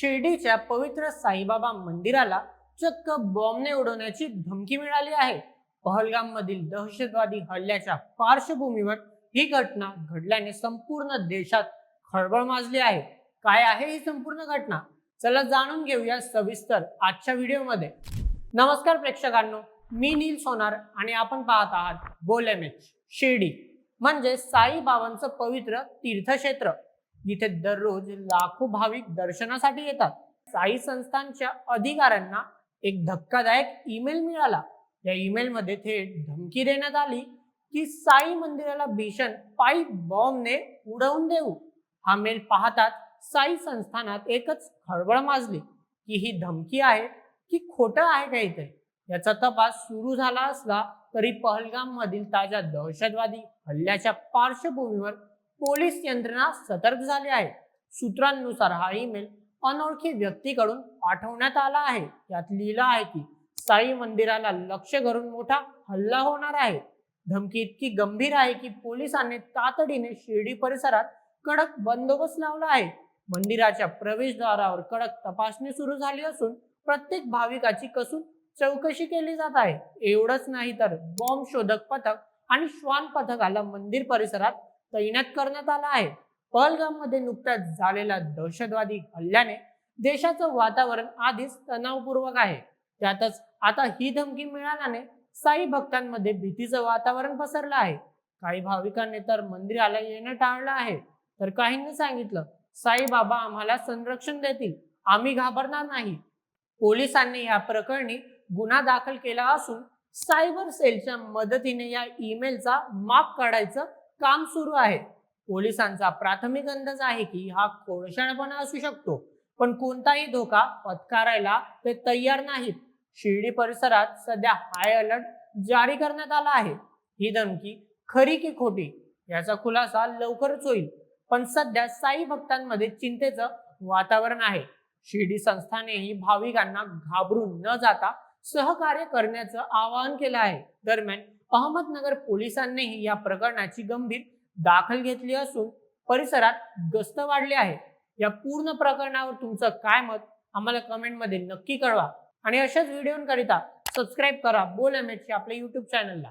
शिर्डीच्या पवित्र साईबाबा मंदिराला चक्क बॉम्बने उडवण्याची धमकी मिळाली आहे. पहलगाम मधील दहशतवादी हल्ल्याच्या पार्श्वभूमीवर ही घटना घडल्याने संपूर्ण देशात खळबळ माजली आहे. काय आहे ही संपूर्ण घटना? चला जाणून घेऊया सविस्तर आजच्या व्हिडिओमध्ये. नमस्कार प्रेक्षकांनो मी नील सोनार आणि आपण पाहत आहात बोलेमेच शिर्डी. म्हणजे साईबाबांचं पवित्र तीर्थक्षेत्र. जिथे दररोज लाखो भाविक दर्शनासाठी येतात. साई संस्थांच्या अधिकाऱ्यांना एक धक्कादायक ईमेल मिळाला. या ईमेल मध्ये थेट धमकी देण्यात आली की साई मंदिराला भीषण पाईप बॉम्बने उडवून देऊ. हा मेल पाहताच साई संस्थानात एकच खळबळ माजली की ही धमकी आहे की खोटं आहे काहीतरी याचा तपास सुरू झाला असला तरी पहलगाम मधील ताज्या दहशतवादी हल्ल्याच्या पार्श्वभूमीवर पोलीस यंत्रणा सतर्क झाली आहे. सूत्रांनुसार हा ईमेल अनोळखी व्यक्तीकडून पाठवण्यात आला आहे. यात लिहिलं आहे की साई मंदिराला लक्ष करून मोठा हल्ला होणार आहे. धमकी इतकी गंभीर आहे की पोलिसांनी तातडीने शिर्डी परिसरात कडक बंदोबस्त लावला आहे. मंदिराच्या प्रवेशद्वारावर कडक तपासणी सुरू झाली असून प्रत्येक भाविकाची कसून चौकशी केली जात आहे. एवढंच नाही तर बॉम्ब शोधक पथक आणि श्वान पथकाला मंदिर परिसरात तैनात करण्यात आला आहे. पहलगाममध्ये नुकत्याच झालेल्या दहशतवादी हल्ल्याने देशाचं वातावरण आधीच तणावपूर्वक आहे. त्यातच आता ही धमकी मिळाल्याने साई भक्तांमध्ये भीतीचं वातावरण पसरलं आहे. काही भाविकांनी तर मंदिराला येणं टाळलं आहे. तर काहींनी सांगितलं साई बाबा आम्हाला संरक्षण देतील. आम्ही घाबरणार नाही. पोलिसांनी या प्रकरणी गुन्हा दाखल केला असून सायबर सेलच्या मदतीने या ईमेलचा माप काढायचं काम सुरू आहे पोलिसांचा प्राथमिक अंदाज आहे की हा खोडशाळपणा असू शकतो पण कोणताही धोका पत्करायला ते तयार नाहीत. शिर्डी परिसरात सध्या हाय अलर्ट जारी करण्यात आला आहे. ही धमकी खरी की खोटी याचा खुलासा लवकरच होईल पण सध्या साई भक्तांमध्ये चिंतेचं वातावरण आहे. शिर्डी संस्थानेही भाविकांना घाबरून न जाता सहकार्य करण्याचं आवाहन केलं आहे. दरम्यान अहमदनगर पोलिसांनीही या प्रकरणाची गंभीर दाखल घेतली असून परिसरात गस्त वाढली आहे. या पूर्ण प्रकरणावर तुमचं काय मत आम्हाला कमेंटमध्ये नक्की कळवा. आणि अशाच व्हिडिओंकरिता सबस्क्राईब करा. बोल एम एच आपल्या युट्यूब चॅनलला